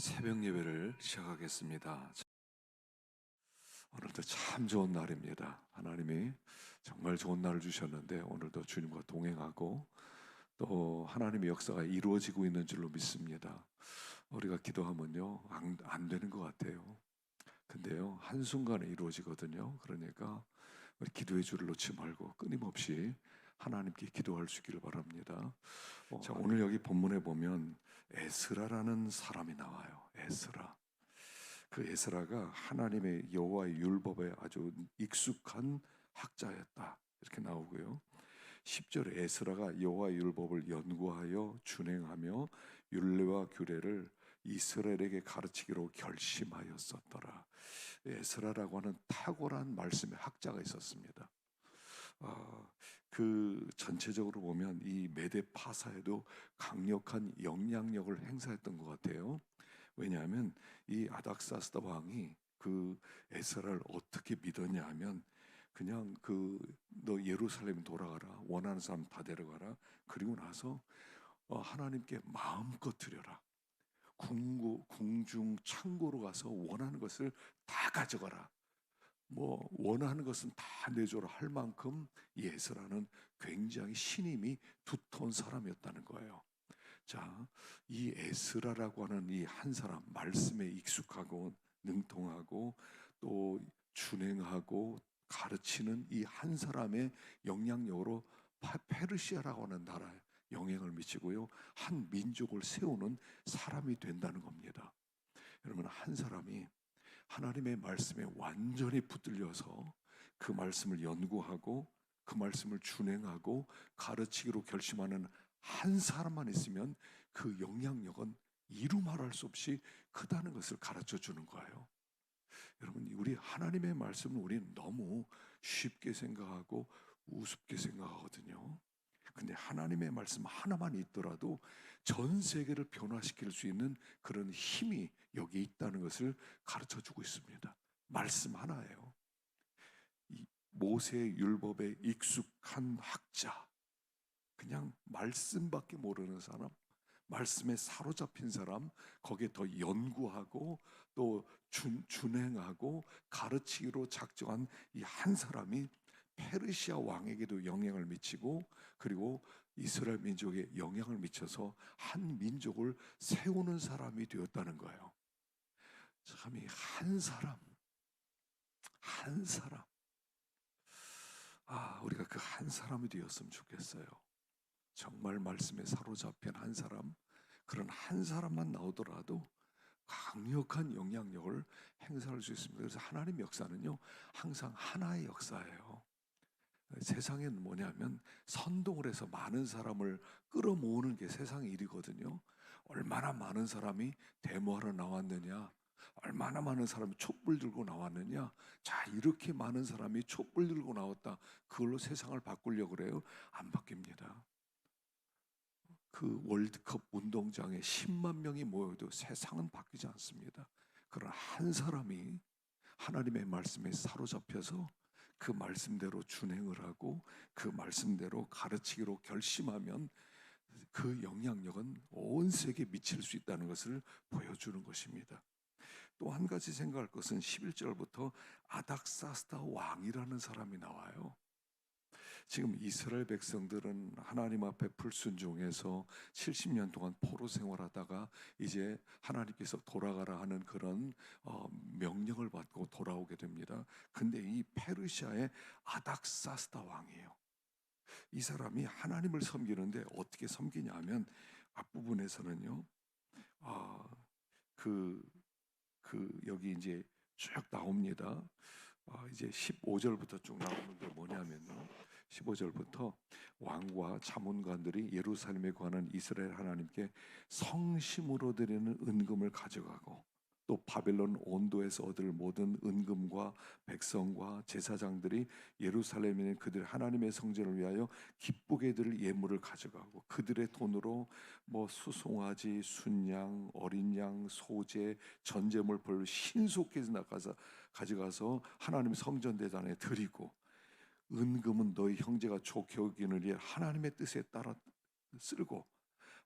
새벽 예배를 시작하겠습니다. 오늘도 참 좋은 날입니다. 하나님이 정말 좋은 날을 주셨는데 오늘도 주님과 동행하고 또 하나님의 역사가 이루어지고 있는 줄로 믿습니다. 우리가 기도하면요 안, 안 되는 것 같아요. 근데요 한 순간에 이루어지거든요. 그러니까 기도의 줄을 놓지 말고 끊임없이 하나님께 기도할 수 있기를 바랍니다. 어, 자, 오늘 여기 본문에 보면 에스라라는 사람이 나와요. 에스라. 그 에스라가 하나님의 여호와의 율법에 아주 익숙한 학자였다. 이렇게 나오고요. 10절에 에스라가 여호와의 율법을 연구하여 준행하며 율례와 규례를 이스라엘에게 가르치기로 결심하였었더라. 에스라라고 하는 탁월한 말씀의 학자가 있었습니다. 아, 그 전체적으로 보면 이 메데 파사에도 강력한 영향력을 행사했던 것 같아요. 왜냐하면 이 아닥사스다 왕이 그 에스라를 어떻게 믿었냐 하면 그냥 그 너 예루살렘 돌아가라. 원하는 사람 다 데려가라. 그리고 나서 어, 하나님께 마음껏 드려라. 궁고 궁중 창고로 가서 원하는 것을 다 가져가라 뭐 원하는 것은 다 내줘라 할 만큼 예스라는 굉장히 신임이 두터운 사람이었다는 거예요. 자, 이 에스라라고 하는 이 한 사람 말씀에 익숙하고 능통하고 또 준행하고 가르치는 이 한 사람의 영향력으로 페르시아라고 하는 나라에 영향을 미치고요. 한 민족을 세우는 사람이 된다는 겁니다. 여러분 한 사람이 하나님의 말씀에 완전히 붙들려서 그 말씀을 연구하고 그 말씀을 준행하고 가르치기로 결심하는 한 사람만 있으면 그 영향력은 이루 말할 수 없이 크다는 것을 가르쳐 주는 거예요. 여러분, 우리 하나님의 말씀을 우리는 너무 쉽게 생각하고 우습게 생각하거든요. 근데 하나님의 말씀 하나만 있더라도 전 세계를 변화시킬 수 있는 그런 힘이 여기 있다는 것을 가르쳐 주고 있습니다. 말씀 하나예요. 모세 율법에 익숙한 학자, 그냥 말씀밖에 모르는 사람, 말씀에 사로잡힌 사람, 거기에 더 연구하고 또 준, 준행하고 가르치기로 작정한 이 한 사람이 페르시아 왕에게도 영향을 미치고 그리고 이스라엘 민족에 영향을 미쳐서 한 민족을 세우는 사람이 되었다는 거예요. 참이 한 사람, 한 사람. 아, 우리가 그 한 사람이 되었으면 좋겠어요. 정말 말씀에 사로잡힌 한 사람, 그런 한 사람만 나오더라도 강력한 영향력을 행사할 수 있습니다. 그래서 하나님 역사는요, 항상 하나의 역사예요. 세상엔 뭐냐면 선동을 해서 많은 사람을 끌어모으는 게 세상의 일이거든요. 얼마나 많은 사람이 데모하러 나왔느냐, 얼마나 많은 사람이 촛불 들고 나왔느냐. 자, 이렇게 많은 사람이 촛불 들고 나왔다. 그걸로 세상을 바꾸려고 그래요. 안 바뀝니다. 그 월드컵 운동장에 10만 명이 모여도 세상은 바뀌지 않습니다. 그러나 한 사람이 하나님의 말씀에 사로잡혀서 그 말씀대로 준행을 하고 그 말씀대로 가르치기로 결심하면 그 영향력은 온 세계에 미칠 수 있다는 것을 보여주는 것입니다. 또 한 가지 생각할 것은 11절부터 아닥사스다 왕이라는 사람이 나와요. 지금 이스라엘 백성들은 하나님 앞에 불순종해서 70년 동안 포로 생활하다가 이제 하나님께서 돌아가라 하는 그런 어, 명령을 받고 돌아오게 됩니다. 근데 이 페르시아의 아닥사스다 왕이에요. 이 사람이 하나님을 섬기는데 어떻게 섬기냐면 앞부분에서는요. 아, 그, 그 여기 이제 쭉 나옵니다. 아, 이제 15절부터 쭉 나오는데 뭐냐면요. 15절부터 왕과 자문관들이 예루살렘에 관한 이스라엘 하나님께 성심으로 드리는 은금을 가져가고 또 바벨론 온도에서 얻을 모든 은금과 백성과 제사장들이 예루살렘에 있는 그들 하나님의 성전을 위하여 기쁘게 드릴 예물을 가져가고 그들의 돈으로 뭐 수송아지, 순양, 어린 양, 소재, 전제물 벌 신속히 나가서 가져가서 하나님 성전 대단에 드리고 은금은 너희 형제가 좋게 여기는 일 하나님의 뜻에 따라 쓸고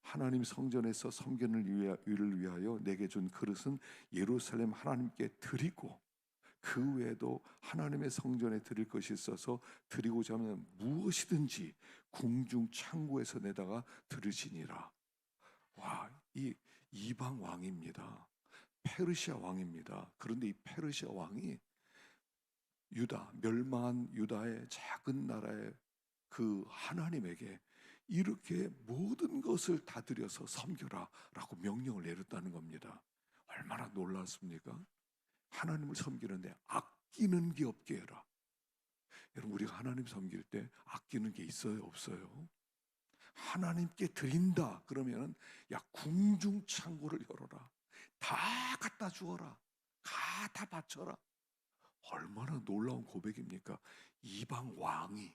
하나님 성전에서 섬기는 일을 위하여 내게 준 그릇은 예루살렘 하나님께 드리고 그 외에도 하나님의 성전에 드릴 것이 있어서 드리고자 하면 무엇이든지 궁중 창고에서 내다가 드리지니라. 와, 이 이방 왕입니다. 페르시아 왕입니다. 그런데 이 페르시아 왕이 유다 멸망한 유다의 작은 나라의 그 하나님에게 이렇게 모든 것을 다 드려서 섬겨라 라고 명령을 내렸다는 겁니다. 얼마나 놀랐습니까? 하나님을 섬기는데 아끼는 게 없게 해라. 여러분 우리가 하나님 섬길 때 아끼는 게 있어요, 없어요? 하나님께 드린다 그러면은 야 궁중 창고를 열어라. 다 갖다 주어라. 다 다 바쳐라. 얼마나 놀라운 고백입니까? 이방 왕이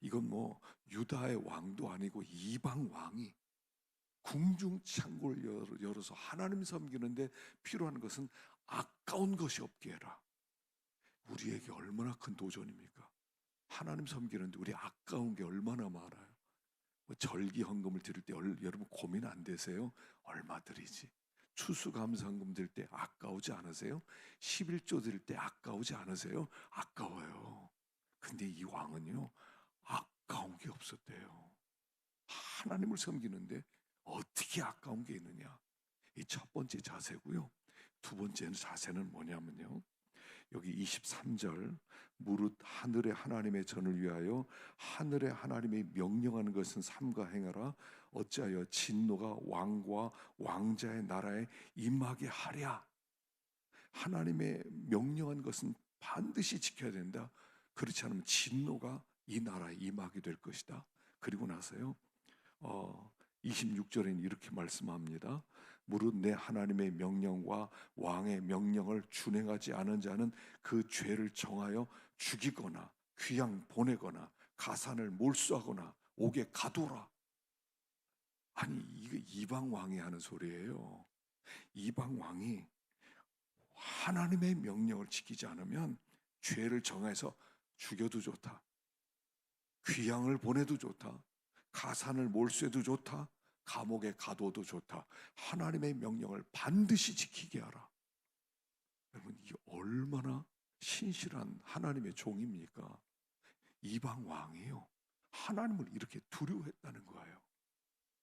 이건 뭐 유다의 왕도 아니고 이방 왕이 궁중 창고를 열- 열어서 하나님 섬기는데 필요한 것은 아까운 것이 없게 해라. 우리에게 얼마나 큰 도전입니까? 하나님 섬기는데 우리 아까운 게 얼마나 많아요. 뭐 절기 헌금을 드릴 때 얼- 여러분 고민 안 되세요? 얼마 드리지? 추수감사헌금 드릴 때 아까우지 않으세요? 11조 드릴 때 아까우지 않으세요? 아까워요. 근데 이 왕은요 아까운 게 없었대요. 하나님을 섬기는데 어떻게 아까운 게 있느냐? 이 첫 번째 자세고요. 두 번째 자세는 뭐냐면요. 여기 23절 무릇 하늘의 하나님의 전을 위하여 하늘의 하나님이 명령하는 것은 삼가 행하라. 어찌하여 진노가 왕과 왕자의 나라에 임하게 하랴? 하나님의 명령한 것은 반드시 지켜야 된다. 그렇지 않으면 진노가 이 나라에 임하게 될 것이다. 그리고 나서요 어, 26절에는 이렇게 말씀합니다 무릇 내 하나님의 명령과 왕의 명령을 준행하지 않은 자는 그 죄를 정하여 죽이거나 귀양 보내거나 가산을 몰수하거나 옥에 가둬라. 아니 이거 이방 왕이 하는 소리예요. 이방 왕이 하나님의 명령을 지키지 않으면 죄를 정해서 죽여도 좋다. 귀양을 보내도 좋다. 가산을 몰수해도 좋다. 감옥에 가둬도 좋다. 하나님의 명령을 반드시 지키게 하라. 여러분 이게 얼마나 신실한 하나님의 종입니까? 이방 왕이요. 하나님을 이렇게 두려워했다는 거예요.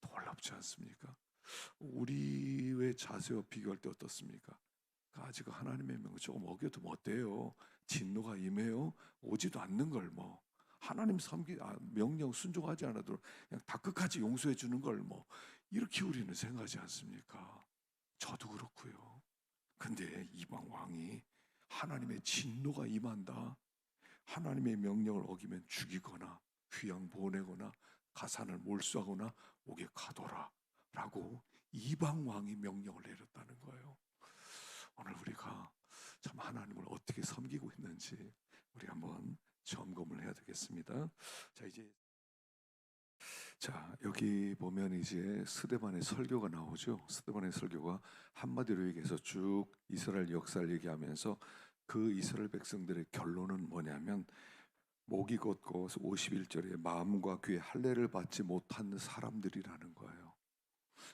놀랍지 않습니까? 우리의 자세와 비교할 때 어떻습니까? 아직 하나님의 명을 조금 어겨도 어때요? 진노가 임해요? 오지도 않는 걸 뭐. 하나님 섬기 아, 명령 순종하지 않아도 그냥 다 끝까지 용서해 주는 걸 뭐 이렇게 우리는 생각하지 않습니까? 저도 그렇고요. 근데 이방 왕이 하나님의 진노가 임한다. 하나님의 명령을 어기면 죽이거나 귀양 보내거나 가산을 몰수하거나 옥에 가둬라라고 이방 왕이 명령을 내렸다는 거예요. 오늘 우리가 참 하나님을 어떻게 섬기고 있는지 우리 한번 점검을 해야 되겠습니다. 자 이제 자 여기 보면 이제 스데반의 설교가 나오죠. 스데반의 설교가 한마디로 얘기해서 쭉 이스라엘 역사를 얘기하면서 그 이스라엘 백성들의 결론은 뭐냐면 목이 걷고 51절에 마음과 귀에 할례를 받지 못한 사람들이라는 거예요.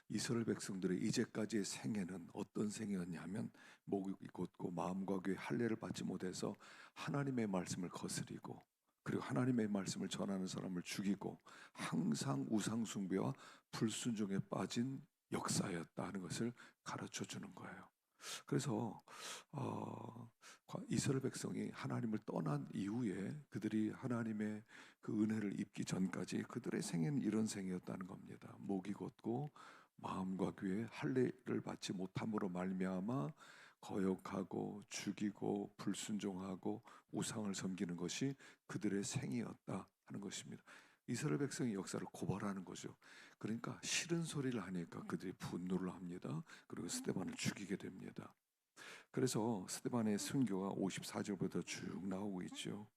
이스라엘 백성들의 이제까지의 생애는 어떤 생애였냐면 목이 곧고 마음과 귀에 할례를 받지 못해서 하나님의 말씀을 거스리고 그리고 하나님의 말씀을 전하는 사람을 죽이고 항상 우상 숭배와 불순종에 빠진 역사였다는 것을 가르쳐 주는 거예요. 그래서 어, 이스라엘 백성이 하나님을 떠난 이후에 그들이 하나님의 그 은혜를 입기 전까지 그들의 생애는 이런 생애였다는 겁니다. 목이 곧고 마음과 귀에 할례를 받지 못함으로 말미암아 거역하고 죽이고 불순종하고 우상을 섬기는 것이 그들의 생이었다 하는 것입니다. 이스라엘 백성의 역사를 고발하는 거죠. 그러니까 싫은 소리를 하니까 그들이 분노를 합니다. 그리고 스테반을 죽이게 됩니다. 그래서 스테반의 순교가 54절부터 쭉 나오고 있죠.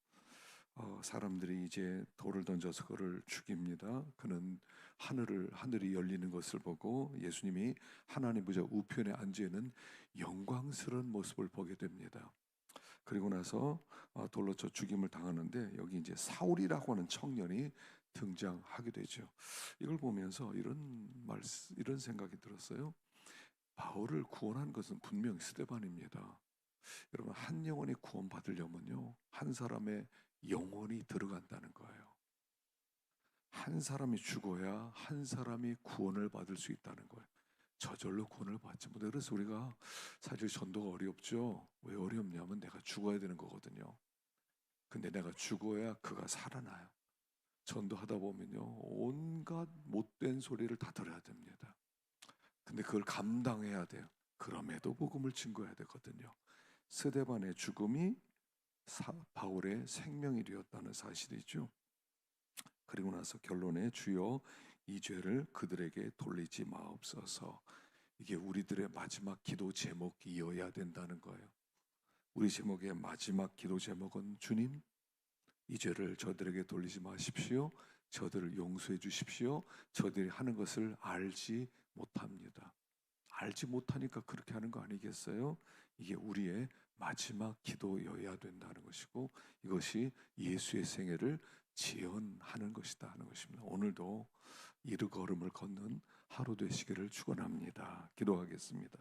어, 사람들이 이제 돌을 던져서 그를 죽입니다. 그는 하늘을 하늘이 열리는 것을 보고 예수님이 하나님 부자 우편에 앉아 있는 영광스러운 모습을 보게 됩니다. 그리고 나서 어, 돌로 쳐 죽임을 당하는데 여기 이제 사울이라고 하는 청년이 등장하게 되죠. 이걸 보면서 이런 말 이런 생각이 들었어요. 바울을 구원한 것은 분명 스데반입니다. 여러분 한 영혼이 구원받으려면요 한 사람의 영혼이 들어간다는 거예요. 한 사람이 죽어야 한 사람이 구원을 받을 수 있다는 거예요. 저절로 구원을 받지 못해. 그래서 우리가 사실 전도가 어렵죠. 왜 어렵냐면 내가 죽어야 되는 거거든요. 근데 내가 죽어야 그가 살아나요. 전도하다 보면요. 온갖 못된 소리를 다 들어야 됩니다. 근데 그걸 감당해야 돼요. 그럼에도 복음을 증거해야 되거든요. 스데반의 죽음이 사, 바울의 생명이 되었다는 사실이죠. 그리고 나서 결론에 주여 이 죄를 그들에게 돌리지 마옵소서. 이게 우리들의 마지막 기도 제목이어야 된다는 거예요. 우리 제목의 마지막 기도 제목은 주님, 이 죄를 저들에게 돌리지 마십시오. 저들을 용서해 주십시오. 저들이 하는 것을 알지 못합니다. 알지 못하니까 그렇게 하는 거 아니겠어요? 이게 우리의 마지막 기도여야 된다는 것이고 이것이 예수의 생애를 지연하는 것이다 하는 것입니다. 오늘도 이르 걸음을 걷는 하루 되시기를 축원합니다. 기도하겠습니다.